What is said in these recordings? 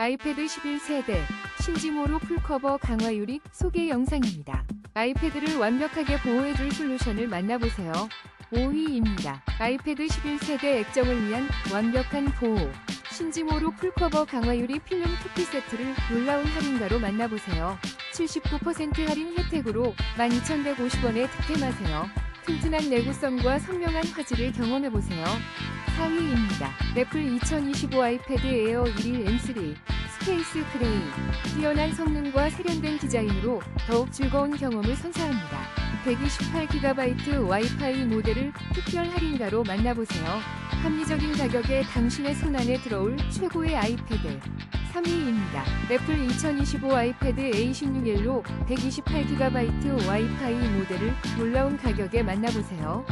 아이패드 11세대 신지모로 풀커버 강화 유리 소개 영상입니다. 아이패드를 완벽하게 보호해줄 솔루션을 만나보세요. 5위입니다. 아이패드 11세대 액정을 위한 완벽한 보호. 신지모로 풀커버 강화 유리 필름 투피 세트를 놀라운 할인가로 만나보세요. 79% 할인 혜택으로 12,150원에 득템하세요. 튼튼한 내구성과 선명한 화질을 경험해보세요. 4위입니다. 애플 2025 아이패드 에어 1일 M3 스페이스 그레이 뛰어난 성능과 세련된 디자인으로 더욱 즐거운 경험을 선사합니다. 128GB 와이파이 모델을 특별 할인가로 만나보세요. 합리적인 가격에 당신의 손안에 들어올 최고의 아이패드 3위입니다. 애플 2025 아이패드 A16L로 128GB 와이파이 모델을 놀라운 가격에 만나보세요.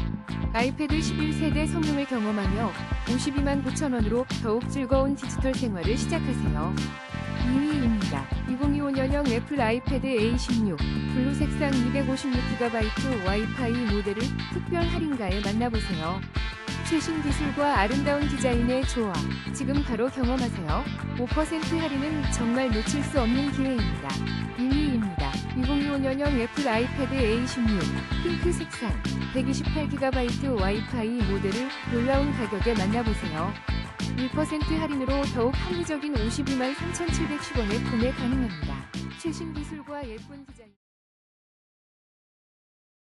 아이패드 11세대 성능을 경험하며 52만 9천원으로 더욱 즐거운 디지털 생활을 시작하세요. 2위입니다. 2025년형 애플 아이패드 A16 블루 색상 256GB 와이파이 모델을 특별 할인가에 만나보세요. 최신 기술과 아름다운 디자인의 조화. 지금 바로 경험하세요. 5% 할인은 정말 놓칠 수 없는 기회입니다. 1위입니다. 2025년형 애플 아이패드 A16 핑크 색상 128GB 와이파이 모델을 놀라운 가격에 만나보세요. 1% 할인으로 더욱 합리적인 52만 3,710원에 구매 가능합니다. 최신 기술과 예쁜 디자인